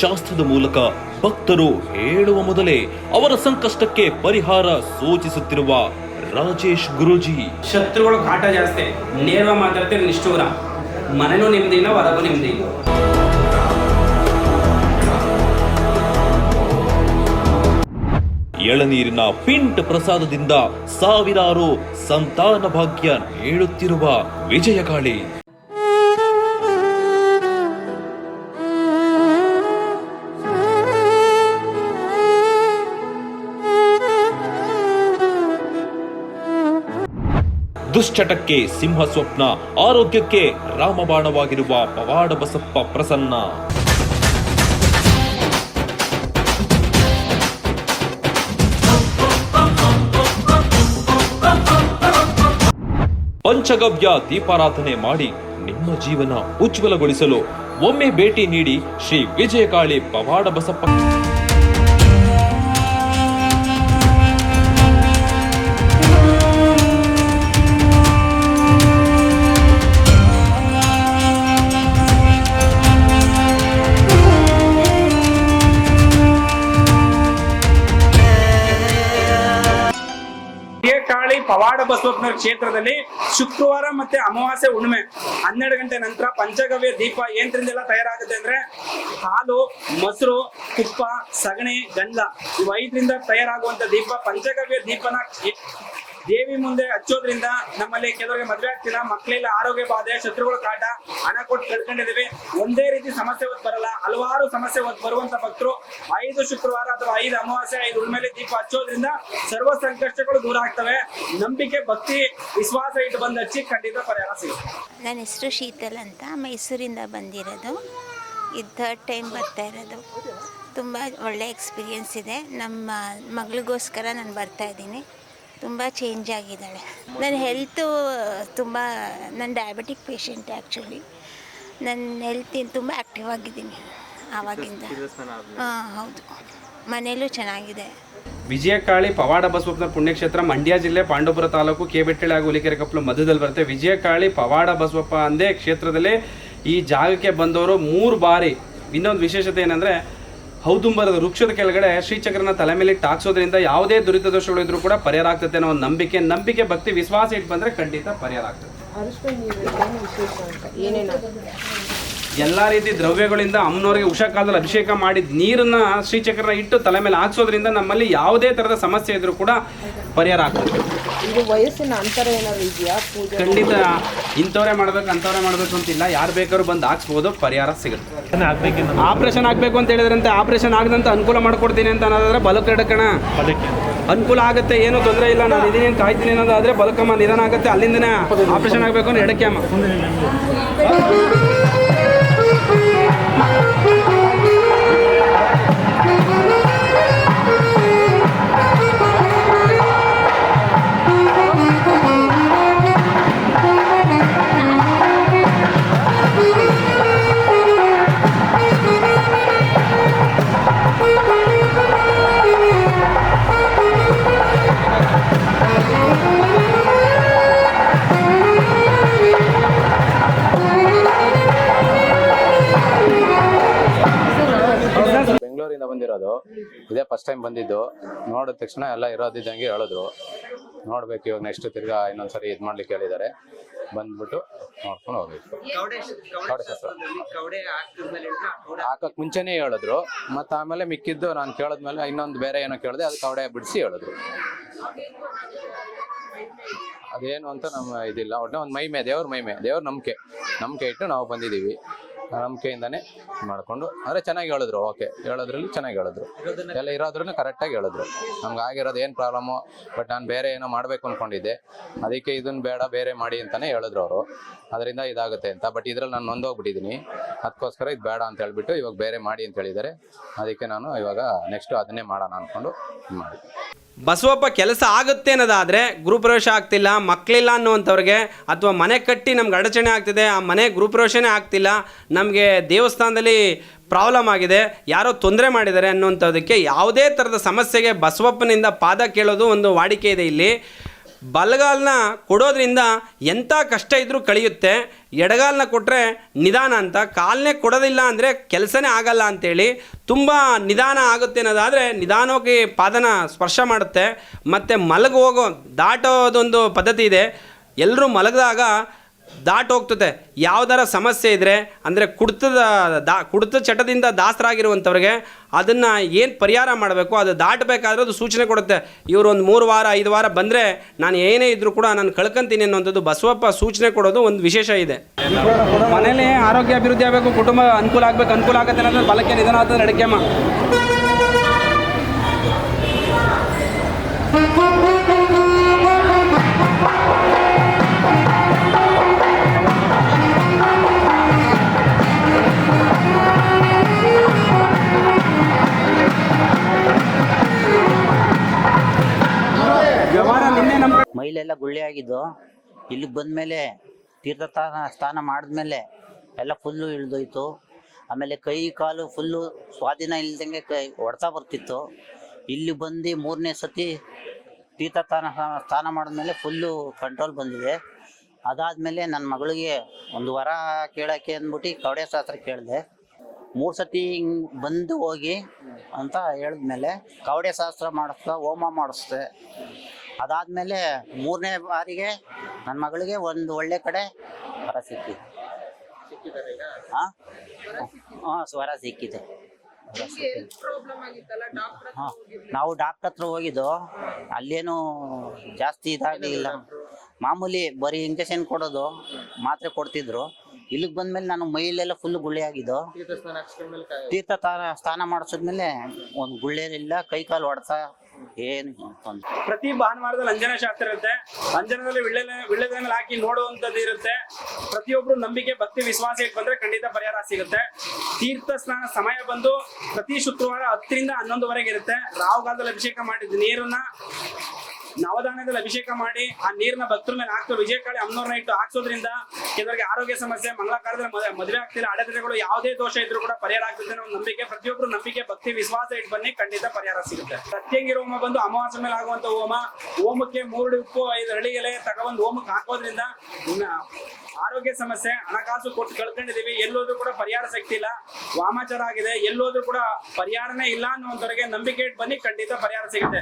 ಶಾಸ್ತ್ರದ ಮೂಲಕ ಭಕ್ತರು ಹೇಳುವ ಮೊದಲೇ ಅವರ ಸಂಕಷ್ಟಕ್ಕೆ ಪರಿಹಾರ ಸೂಚಿಸುತ್ತಿರುವ ರಾಜೇಶ್ ಗುರುಜಿ. ಶತ್ರುಗಳು ಕಾಟ ಜಾಸ್ತಿ, ನೇರವಾಗಿ ಮಾತಾಡ್ತಾರೆ ನಿಷ್ಠೂರ. ಮನೆನೂ ನಿಮ್ದಿಲ್ಲ ಹೊರಗೂ ನೆಮ್ಮದಿ ಎಳನೀರಿನ ಪಿಂಟ್ ಪ್ರಸಾದದಿಂದ ಸಾವಿರಾರು ಸಂತಾನ ಭಾಗ್ಯ ನೀಡುತ್ತಿರುವ ವಿಜಯಕಾಳಿ ದುಶ್ಚಟಕ್ಕೆ ಸಿಂಹ ಸ್ವಪ್ನ ಆರೋಗ್ಯಕ್ಕೆ ರಾಮಬಾಣವಾಗಿರುವ ಪವಾಡ ಬಸಪ್ಪ ಪ್ರಸನ್ನ. ಪಂಚಗವ್ಯ ದೀಪಾರಾಧನೆ ಮಾಡಿ ನಿಮ್ಮ ಜೀವನ ಉಜ್ವಲಗೊಳಿಸಲು ಒಮ್ಮೆ ಭೇಟಿ ನೀಡಿ ಶ್ರೀ ವಿಜಯಕಾಳಿ ಪವಾಡ ಬಸಪ್ಪ ಪವಾಡ ಬಸವಪ್ಪನವರ ಕ್ಷೇತ್ರದಲ್ಲಿ ಶುಕ್ರವಾರ ಮತ್ತೆ ಅಮಾವಾಸ್ಯೆ ಹುಣ್ಣಿಮೆ, ಹನ್ನೆರಡು ಗಂಟೆ ನಂತರ ಪಂಚಗವ್ಯ ದೀಪ ಏನ್ರಿಂದೆಲ್ಲ ತಯಾರಾಗುತ್ತೆ ಅಂದ್ರೆ ಹಾಲು, ಮೊಸರು, ತುಪ್ಪ, ಸಗಣಿ, ಗಂಧ ಇವು ಐದರಿಂದ ತಯಾರಾಗುವಂತ ದೀಪ ಪಂಚಗವ್ಯ ದೀಪನ ದೇವಿ ಮುಂದೆ ಹಚ್ಚೋದ್ರಿಂದ ನಮ್ಮಲ್ಲಿ ಕೆಲವರಿಗೆ ಮದುವೆ ಆಗ್ತಿಲ್ಲ ಮಕ್ಕಳಿಲ್ಲ ಆರೋಗ್ಯ ಬಾಧೆ, ಶತ್ರುಗಳ ಕಾಟ, ಹಣ ಕೊಟ್ಟು ಕಳ್ಕೊಂಡಿದೀವಿ ಒಂದೇ ರೀತಿ ಸಮಸ್ಯೆ ಹೊತ್ತು ಬರಲ್ಲ. ಹಲವಾರು ಸಮಸ್ಯೆ ಹೊತ್ತು ಬರುವಂತ ಭಕ್ತರು ಐದು ಶುಕ್ರವಾರ ಅಥವಾ ಐದು ಅಮಾವಾಸ್ಯೆ, ಐದು ಉಳ್ಮೇಲೆ ದೀಪ ಹಚ್ಚೋದ್ರಿಂದ ಸರ್ವ ಸಂಕಷ್ಟಗಳು ದೂರ ಆಗ್ತವೆ. ನಂಬಿಕೆ, ಭಕ್ತಿ, ವಿಶ್ವಾಸ ಇಟ್ಟು ಬಂದು ಹಚ್ಚಿ ಖಂಡಿತ ಪರಿಹಾರ ಸಿಗುತ್ತೆ. ನನ್ನ ಹೆಸರು ಶೀತಲ್ ಅಂತ. ಮೈಸೂರಿಂದ ಬಂದಿರೋದು. ಇದು ಥರ್ಡ್ ಟೈಮ್ ಬರ್ತಾ ಇರೋದು. ತುಂಬ ಒಳ್ಳೆ ಎಕ್ಸ್ಪೀರಿಯೆನ್ಸ್ ಇದೆ. ನಮ್ಮ ಮಗಳಿಗೋಸ್ಕರ ನಾನು ಬರ್ತಾ ಇದ್ದೀನಿ. ತುಂಬ ಚೇಂಜ್ ಆಗಿದ್ದಾಳೆ. ನನ್ನ ಹೆಲ್ತು ತುಂಬ, ನಾನು ಡಯಾಬಿಟಿಕ್ ಪೇಷಂಟ್ ಆ್ಯಕ್ಚುಲಿ ನನ್ನ ಹೆಲ್ತ್ ತುಂಬ ಆ್ಯಕ್ಟಿವ್ ಆಗಿದ್ದೀನಿ ಆವಾಗಿಂದ. ಹಾಂ, ಹೌದು. ಮನೆಯಲ್ಲೂ ಚೆನ್ನಾಗಿದೆ. ವಿಜಯಕಾಳಿ ಪವಾಡ ಬಸವಪ್ಪನ ಪುಣ್ಯಕ್ಷೇತ್ರ, ಮಂಡ್ಯ ಜಿಲ್ಲೆ, ಪಾಂಡವಪುರ ತಾಲೂಕು, ಕೆಬೆಟ್ಟಳೆ ಹಾಗೂ ಹುಲಿಕೆರೆ ಕಪ್ಪಲು ಮಧ್ಯದಲ್ಲಿ ಬರುತ್ತೆ. ವಿಜಯಕಾಳಿ ಪವಾಡ ಬಸವಪ್ಪ ಅಂದೇ ಕ್ಷೇತ್ರದಲ್ಲಿ ಈ ಜಾಗಕ್ಕೆ ಬಂದವರು ಮೂರು ಬಾರಿ. ಇನ್ನೊಂದು ವಿಶೇಷತೆ ಏನಂದ್ರೆ ಹೌದುಂಬರದ ವೃಕ್ಷದ ಕೆಳಗಡೆ ಶ್ರೀಚಕ್ರನ ತಲೆ ಮೇಲೆ ಟಾಕ್ಸೋದ್ರಿಂದ ಯಾವುದೇ ದುರಿತ ದೋಷಗಳು ಇದ್ರೂ ಕೂಡ ಪರಿಹಾರ ಆಗ್ತದೆ ಅನ್ನೋ ಒಂದು ನಂಬಿಕೆ ನಂಬಿಕೆ, ಭಕ್ತಿ, ವಿಶ್ವಾಸ ಇಟ್ಟು ಬಂದ್ರೆ ಖಂಡಿತ ಪರಿಹಾರ ಆಗ್ತದೆ. ಎಲ್ಲ ರೀತಿ ದ್ರವ್ಯಗಳಿಂದ ಅಮ್ಮನವರಿಗೆ ಉಷಾ ಕಾಲದಲ್ಲಿ ಅಭಿಷೇಕ ಮಾಡಿದ ನೀರನ್ನ ಶ್ರೀಚಕ್ರನ ಇಟ್ಟು ತಲೆ ಮೇಲೆ ಹಾಕ್ಸೋದ್ರಿಂದ ನಮ್ಮಲ್ಲಿ ಯಾವುದೇ ಥರದ ಸಮಸ್ಯೆ ಇದ್ರೂ ಕೂಡ ಪರಿಹಾರ ಆಗ್ತದೆ. ಇದು ವಯಸ್ಸಿನ ಅಂತರ ಏನಾದ್ರು ಇದೆಯಾ? ಪೂಜೆ ಖಂಡಿತ. ಇಂಥವ್ರೆ ಮಾಡ್ಬೇಕು ಅಂತವ್ರೆ ಮಾಡ್ಬೇಕು ಅಂತಿಲ್ಲ ಯಾರು ಬೇಕಾದ್ರೂ ಬಂದು ಹಾಕ್ಸ್ಬೋದು ಪರಿಹಾರ ಸಿಗುತ್ತೆ. ಆಪರೇಷನ್ ಆಗಬೇಕು ಅಂತ ಹೇಳಿದ್ರಂತೆ. ಆಪರೇಷನ್ ಆಗದಂತ ಅನುಕೂಲ ಮಾಡ್ಕೊಡ್ತೀನಿ ಅಂತ ಅನ್ನೋದಾದ್ರೆ ಬಲಕ್ಕೆ ಎಡಕಣ ಅನುಕೂಲ ಆಗುತ್ತೆ ಏನು ತೊಂದರೆ ಇಲ್ಲ. ನಾನು ಇದೀನಿ ಅಂತ ಕಾಯ್ತೀನಿ ಅನ್ನೋದಾದ್ರೆ ಬಲಕಮ್ಮ ನಿಧಾನ ಆಗುತ್ತೆ. ಅಲ್ಲಿಂದನೇ ಆಪರೇಷನ್ ಆಗಬೇಕು ಅಂದ್ರೆ ಎಡಕ್ಕೆ ಅಮ್ಮ. ಬಂದಿರೋದು ಇದೇ ಫಸ್ಟ್ ಟೈಮ್ ಬಂದಿದ್ದು. ನೋಡಿದ ತಕ್ಷಣ ಎಲ್ಲ ಇರೋದಿದ್ದಂಗೆ ಹೇಳಿದ್ರು. ನೋಡ್ಬೇಕು ಇವಾಗ ನೆಕ್ಸ್ಟ್ ತಿರ್ಗಾ ಇನ್ನೊಂದ್ಸರಿ ಇದು ಮಾಡ್ಲಿಕ್ಕೆ ಹೇಳಿದ್ದಾರೆ. ಬಂದ್ಬಿಟ್ಟು ನೋಡ್ಕೊಂಡು ಹೋಗ್ಬೇಕು. ಹಾಕಕ್ ಮುಂಚೆನೇ ಹೇಳಿದ್ರು. ಮತ್ತೆ ಆಮೇಲೆ ಮಿಕ್ಕಿದ್ದು ನಾನು ಕೇಳಿದ್ಮೇಲೆ ಇನ್ನೊಂದು ಬೇರೆ ಏನೋ ಕೇಳಿದೆ, ಅದು ಕವಡೆ ಬಿಡಿಸಿ ಹೇಳಿದ್ರು. ಅದೇನು ಅಂತ ನಮ್ಮ ಇದಿಲ್ಲ. ಒಟ್ಟೆ ಒಂದು ಮೈಮೆ, ದೇವ್ರ ಮೈಮೆ, ದೇವ್ರ ನಂಬಿಕೆ. ನಂಬಿಕೆ ಇಟ್ಟು ನಾವು ಬಂದಿದ್ದೀವಿ. ನಂಬಿಕೆಯಿಂದಾನೆ ಮಾಡಿಕೊಂಡು, ಅಂದರೆ ಚೆನ್ನಾಗಿ ಹೇಳಿದ್ರು ಓಕೆ ಹೇಳೋದ್ರಲ್ಲಿ ಚೆನ್ನಾಗಿ ಹೇಳಿದ್ರು. ಎಲ್ಲ ಇರೋದ್ರೂ ಕರೆಕ್ಟಾಗಿ ಹೇಳಿದ್ರು. ನಮ್ಗೆ ಆಗಿರೋದು ಏನು ಪ್ರಾಬ್ಲಮ್ಮು ಬಟ್ ನಾನು ಬೇರೆ ಏನೋ ಮಾಡಬೇಕು ಅಂದ್ಕೊಂಡಿದ್ದೆ ಅದಕ್ಕೆ ಇದನ್ನ ಬೇಡ, ಬೇರೆ ಮಾಡಿ ಅಂತಲೇ ಹೇಳಿದ್ರು ಅವರು. ಅದರಿಂದ ಇದಾಗುತ್ತೆ ಅಂತ. ಬಟ್ ಇದ್ರಲ್ಲಿ ನಾನು ನೊಂದೋಗ್ಬಿಟ್ಟಿದ್ದೀನಿ ಅದಕ್ಕೋಸ್ಕರ ಇದು ಬೇಡ ಅಂತ ಹೇಳ್ಬಿಟ್ಟು ಇವಾಗ ಬೇರೆ ಮಾಡಿ ಅಂತ ಹೇಳಿದ್ದಾರೆ. ಅದಕ್ಕೆ ನಾನು ಇವಾಗ ನೆಕ್ಸ್ಟು ಅದನ್ನೇ ಮಾಡೋಣ ಅಂದ್ಕೊಂಡು ಮಾಡಿದ್ದೆ ಬಸವಪ್ಪ ಕೆಲಸ ಆಗುತ್ತೆ ಅನ್ನೋದಾದರೆ ಗೃಹಪ್ರವೇಶ ಆಗ್ತಿಲ್ಲ ಮಕ್ಕಳಿಲ್ಲ ಅನ್ನುವಂಥವ್ರಿಗೆ ಅಥವಾ ಮನೆ ಕಟ್ಟಿ ನಮ್ಗೆ ಅಡಚಣೆ ಆಗ್ತಿದೆ, ಆ ಮನೆ ಗೃಹಪ್ರವೇಶನೇ ಆಗ್ತಿಲ್ಲ, ನಮಗೆ ದೇವಸ್ಥಾನದಲ್ಲಿ ಪ್ರಾಬ್ಲಮ್ ಆಗಿದೆ, ಯಾರೋ ತೊಂದರೆ ಮಾಡಿದ್ದಾರೆ ಅನ್ನುವಂಥದ್ದಕ್ಕೆ ಯಾವುದೇ ಥರದ ಸಮಸ್ಯೆಗೆ ಬಸವಪ್ಪನಿಂದ ಪಾದ ಕೇಳೋದು ಒಂದು ವಾಡಿಕೆ ಇದೆ ಇಲ್ಲಿ. ಬಲಗಾಲನ್ನ ಕೊಡೋದ್ರಿಂದ ಎಂಥ ಕಷ್ಟ ಇದ್ದರೂ ಕಳೆಯುತ್ತೆ. ಎಡಗಾಲನ್ನ ಕೊಟ್ಟರೆ ನಿಧಾನ ಅಂತ. ಕಾಲನ್ನೇ ಕೊಡೋದಿಲ್ಲ ಅಂದರೆ ಕೆಲಸನೇ ಆಗಲ್ಲ ಅಂತೇಳಿ ತುಂಬ ನಿಧಾನ ಆಗುತ್ತೆ ಅನ್ನೋದಾದರೆ ನಿಧಾನವಾಗಿ ಪಾದನ ಸ್ಪರ್ಶ ಮಾಡುತ್ತೆ. ಮತ್ತು ಮಲಗಿ ಹೋಗೋ ದಾಟೋದೊಂದು ಪದ್ಧತಿ ಇದೆ. ಎಲ್ಲರೂ ಮಲಗಿದಾಗ ದಾಟ್ ಹೋಗ್ತದೆ ಯಾವ್ದಾರ ಸಮಸ್ಯೆ ಇದ್ದರೆ ಅಂದರೆ ಕುಡ್ತದ ದಾ, ಕುಡಿತ ಚಟದಿಂದ ದಾಸರಾಗಿರುವಂಥವ್ರಿಗೆ ಅದನ್ನು ಏನು ಪರಿಹಾರ ಮಾಡಬೇಕು, ಅದು ದಾಟಬೇಕಾದ್ರೆ ಅದು ಸೂಚನೆ ಕೊಡುತ್ತೆ. ಇವರು ಒಂದು ಮೂರು ವಾರ, ಐದು ವಾರ ಬಂದರೆ ನಾನು ಏನೇ ಇದ್ದರೂ ಕೂಡ ನಾನು ಕಳ್ಕೊಂತೀನಿ ಅನ್ನೋಂಥದ್ದು ಬಸವಪ್ಪ ಸೂಚನೆ ಕೊಡೋದು ಒಂದು ವಿಶೇಷ ಇದೆ. ಮನೇಲಿ ಆರೋಗ್ಯ ಅಭಿವೃದ್ಧಿ ಆಗಬೇಕು, ಕುಟುಂಬ ಅನುಕೂಲ ಆಗಬೇಕು, ಅನುಕೂಲ ಆಗುತ್ತೆ ಅನ್ನೋದು ಬಲಕ್ಕೆ ನಿಧಾನ ಆಗ್ತದೆ ನಡಕ್ಕೆಮ್ಮ ಆಗಿದ್ದು ಇಲ್ಲಿಗೆ ಬಂದಮೇಲೆ ತೀರ್ಥಸ್ಥಾನ, ಸ್ನಾನ ಮಾಡಿದ್ಮೇಲೆ ಎಲ್ಲ ಫುಲ್ಲು ಇಳಿದೋಯ್ತು. ಆಮೇಲೆ ಕೈ, ಕಾಲು ಫುಲ್ಲು ಸ್ವಾಧೀನ ಇಲ್ದಂಗೆ ಕೈ ಹೊಡ್ತಾ ಬರ್ತಿತ್ತು. ಇಲ್ಲಿ ಬಂದು ಮೂರನೇ ಸತಿ ತೀರ್ಥಸ್ಥಾನ, ಸ್ನಾನ ಮಾಡಿದ್ಮೇಲೆ ಫುಲ್ಲು ಕಂಟ್ರೋಲ್ ಬಂದಿದೆ. ಅದಾದಮೇಲೆ ನನ್ನ ಮಗಳಿಗೆ ಒಂದು ವರ ಕೇಳೋಕ್ಕೆ ಅಂದ್ಬಿಟ್ಟು ಕವಡೆ ಶಾಸ್ತ್ರ ಕೇಳಿದೆ. ಮೂರು ಸತಿ ಹಿಂಗೆ ಬಂದು ಹೋಗಿ ಅಂತ ಹೇಳಿದ್ಮೇಲೆ ಕವಡೆ ಶಾಸ್ತ್ರ ಮಾಡಿಸ್ತಾ, ಹೋಮ ಮಾಡಿಸ್ದೆ. ಅದಾದ್ಮೇಲೆ ಮೂರನೇ ಬಾರಿಗೆ ನನ್ನ ಮಗಳಿಗೆ ಒಂದು ಒಳ್ಳೆ ಕಡೆ ವರ ಸಿಕ್ಕಿದೆ. ಹಾ ಹಾ ಸ್ವರ ಸಿಕ್ಕಿದೆ. ನಾವು ಡಾಕ್ಟರ್ ಹತ್ರ ಹೋಗಿದ್ದು. ಅಲ್ಲೇನು ಜಾಸ್ತಿ ಇದಾಗಲಿಲ್ಲ. ಮಾಮೂಲಿ ಬರೀ ಇಂಜೆಕ್ಷನ್ ಕೊಡೋದು ಮಾತ್ರೆ ಕೊಡ್ತಿದ್ರು. ಇಲ್ಲಿಗೆ ಬಂದ್ಮೇಲೆ ನಾನು ಮೈಲೆಲ್ಲ ಫುಲ್ ಗುಳ್ಳೆ ಆಗಿದ್ದು. ತೀರ್ಥ ಸ್ಥಾನ ಸ್ನಾನ ಮಾಡಿಸಿದ್ಮೇಲೆ ಒಂದು ಗುಳ್ಳೆ ಇಲ್ಲ ಕೈ ಕಾಲು ಹೊಡ್ತಾ ಏನು ಪ್ರತಿ ಭಾನುವಾರದಲ್ಲಿ ಅಂಜನ ಶಾಸ್ತ್ರ ಇರುತ್ತೆ. ಅಂಜನದಲ್ಲಿ ವಿಳ್ಳೆ ವಿಳ್ಳೆದ ಹಾಕಿ ನೋಡುವಂತದ್ದು ಇರುತ್ತೆ. ಪ್ರತಿಯೊಬ್ರು ನಂಬಿಕೆ, ಭಕ್ತಿ ವಿಶ್ವಾಸ ಬಂದ್ರೆ ಖಂಡಿತ ಪರಿಹಾರ ಸಿಗುತ್ತೆ. ತೀರ್ಥ ಸ್ನಾನ ಸಮಯ ಬಂದು ಪ್ರತಿ ಶುಕ್ರವಾರ ಹತ್ತರಿಂದ ಹನ್ನೊಂದುವರೆಗೆ ಇರುತ್ತೆ. ರಾಹುಗಾಲದಲ್ಲಿ ಅಭಿಷೇಕ ಮಾಡಿದ ನೀರನ್ನ ನವಧಾನ್ಯದಲ್ಲಿ ಅಭಿಷೇಕ ಮಾಡಿ ಆ ನೀರ್ನ ಭಕ್ತರ ಮೇಲೆ ಹಾಕ್ತಾರೆ. ವಿಜಯ ಕಾಳಿ ಅಮ್ಮನವ್ರನ್ನ ಇಟ್ಟು ಹಾಕ್ಸೋದ್ರಿಂದ ಕೆಲವರಿಗೆ ಆರೋಗ್ಯ ಸಮಸ್ಯೆ ಮಂಗಳ ಕಾಲದಲ್ಲಿ ಮದುವೆ- ಆಗ್ತಿಲ್ಲ. ಅಡೆತಡೆಗಳು ಯಾವುದೇ ದೋಷ ಇದ್ರೂ ಕೂಡ ಪರಿಹಾರ ಆಗ್ತದೆ ಅನ್ನೋ ನಂಬಿಕೆ, ಪ್ರತಿಯೊಬ್ಬರು ನಂಬಿಕೆ, ಭಕ್ತಿ, ವಿಶ್ವಾಸ ಇಟ್ಟು ಬನ್ನಿ. ಖಂಡಿತ ಪರಿಹಾರ ಸಿಗುತ್ತೆ. ಪ್ರತ್ಯಂಗಿರ ಹೋಮ ಬಂದು ಅಮಾವಾಸ್ಯೆ ಮೇಲೆ ಆಗುವಂತ ಹೋಮ, ಹೋಮಕ್ಕೆ ಮೂರುಡಿ ಉಪ್ಪು, ಐದು ಎಲೆ ತಗೊಂಡು ಹೋಮಕ್ಕೆ ಹಾಕೋದ್ರಿಂದ ಆರೋಗ್ಯ ಸಮಸ್ಯೆ, ಹಣಕಾಸು ಕೊಟ್ಟು ಕಳ್ಕೊಂಡಿದೀವಿ ಎಲ್ಲೋದ್ರೂ ಕೂಡ ಪರಿಹಾರ ಶಕ್ತಿ ಇಲ್ಲ. ವಾಮಾಚಾರ ಆಗಿದೆ. ಎಲ್ಲೋದ್ರೂ ಕೂಡ ಪರಿಹಾರನೇ ಇಲ್ಲ ಅನ್ನುವಂಥವ್ರಿಗೆ ನಂಬಿಕೆ ಇಟ್ಟು ಬನ್ನಿ. ಖಂಡಿತ ಪರಿಹಾರ ಸಿಗುತ್ತೆ.